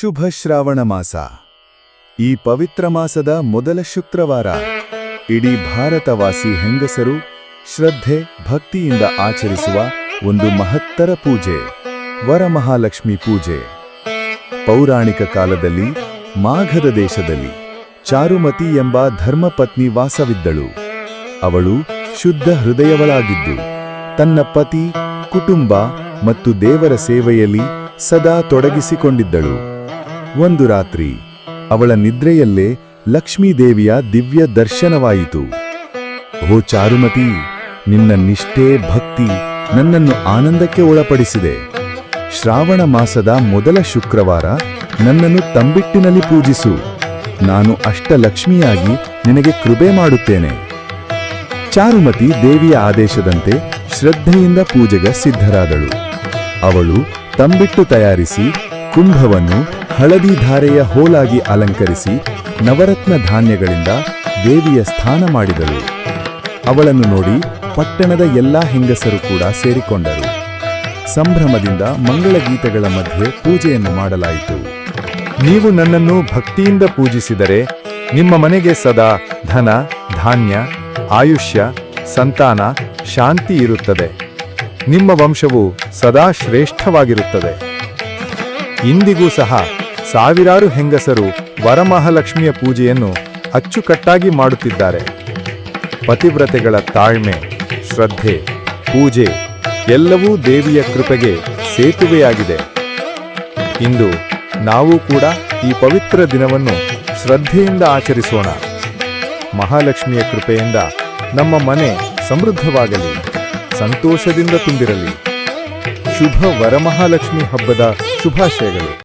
ಶುಭ ಶ್ರಾವಣ ಮಾಸ. ಈ ಪವಿತ್ರ ಮಾಸದ ಮೊದಲ ಶುಕ್ರವಾರ ಇಡೀ ಭಾರತವಾಸಿ ಹೆಂಗಸರು ಶ್ರದ್ಧೆ, ಭಕ್ತಿಯಿಂದ ಆಚರಿಸುವ ಒಂದು ಮಹತ್ತರ ಪೂಜೆ, ವರಮಹಾಲಕ್ಷ್ಮಿ ಪೂಜೆ. ಪೌರಾಣಿಕ ಕಾಲದಲ್ಲಿ, ಮಾಘದ ದೇಶದಲ್ಲಿ, ಚಾರುಮತಿ ಎಂಬ ಧರ್ಮಪತ್ನಿ ವಾಸವಿದ್ದಳು. ಅವಳು ಶುದ್ಧ ಹೃದಯವಳಾಗಿದ್ದು, ತನ್ನ ಪತಿ, ಕುಟುಂಬ ಮತ್ತು ದೇವರ ಸೇವೆಯಲ್ಲಿ ಸದಾ ತೊಡಗಿಸಿಕೊಂಡಿದ್ದಳು. ಒಂದು ರಾತ್ರಿ ಅವಳ ನಿದ್ರೆಯಲ್ಲೇ ಲಕ್ಷ್ಮೀದೇವಿಯ ದಿವ್ಯ ದರ್ಶನವಾಯಿತು. ಓ ಚಾರುಮತಿ, ನಿನ್ನ ನಿಷ್ಠೆ ಭಕ್ತಿ ನನ್ನನ್ನು ಆನಂದಕ್ಕೆ ಒಳಪಡಿಸಿದೆ. ಶ್ರಾವಣ ಮಾಸದ ಮೊದಲ ಶುಕ್ರವಾರ ನನ್ನನ್ನು ತಂಬಿಟ್ಟಿನಲ್ಲಿ ಪೂಜಿಸು. ನಾನು ಅಷ್ಟಲಕ್ಷ್ಮಿಯಾಗಿ ನಿನಗೆ ಕೃಪೆ ಮಾಡುತ್ತೇನೆ. ಚಾರುಮತಿ ದೇವಿಯ ಆದೇಶದಂತೆ ಶ್ರದ್ಧೆಯಿಂದ ಪೂಜೆಗೆ ಸಿದ್ಧರಾದಳು. ಅವಳು ತಂಬಿಟ್ಟು ತಯಾರಿಸಿ ಕುಂಭವನ್ನು ಹಳದಿ ಧಾರೆಯ ಹೋಲಾಗಿ ಅಲಂಕರಿಸಿ ನವರತ್ನ ಧಾನ್ಯಗಳಿಂದ ದೇವಿಯ ಸ್ಥಾನ ಮಾಡಿದಳು ಅವಳನ್ನು ನೋಡಿ ಪಟ್ಟಣದ ಎಲ್ಲಾ ಹೆಂಗಸರು ಕೂಡ ಸೇರಿಕೊಂಡರು. ಸಂಭ್ರಮದಿಂದ ಮಂಗಳ ಗೀತೆಗಳ ಮಧ್ಯೆ ಪೂಜೆಯನ್ನು ಮಾಡಲಾಯಿತು. ನೀವು ನನ್ನನ್ನು ಭಕ್ತಿಯಿಂದ ಪೂಜಿಸಿದರೆ ನಿಮ್ಮ ಮನೆಗೆ ಸದಾ ಧನ, ಧಾನ್ಯ, ಆಯುಷ್ಯ, ಸಂತಾನ, ಶಾಂತಿ ಇರುತ್ತದೆ. ನಿಮ್ಮ ವಂಶವು ಸದಾ ಶ್ರೇಷ್ಠವಾಗಿರುತ್ತದೆ. ಇಂದಿಗೂ ಸಹ ಸಾವಿರಾರು ಹೆಂಗಸರು ವರಮಹಾಲಕ್ಷ್ಮಿಯ ಪೂಜೆಯನ್ನು ಅಚ್ಚುಕಟ್ಟಾಗಿ ಮಾಡುತ್ತಿದ್ದಾರೆ. ಪತಿವ್ರತೆಗಳ ತಾಳ್ಮೆ, ಶ್ರದ್ಧೆ, ಪೂಜೆ ಎಲ್ಲವೂ ದೇವಿಯ ಕೃಪೆಗೆ ಸೇತುವೆಯಾಗಿದೆ. ಇಂದು ನಾವು ಕೂಡ ಈ ಪವಿತ್ರ ದಿನವನ್ನು ಶ್ರದ್ಧೆಯಿಂದ ಆಚರಿಸೋಣ. ಮಹಾಲಕ್ಷ್ಮಿಯ ಕೃಪೆಯಿಂದ ನಮ್ಮ ಮನೆ ಸಮೃದ್ಧವಾಗಲಿ, ಸಂತೋಷದಿಂದ ತುಂಬಿರಲಿ. ಶುಭ ವರಮಹಾಲಕ್ಷ್ಮಿ ಹಬ್ಬದ ಶುಭಾಶಯಗಳು.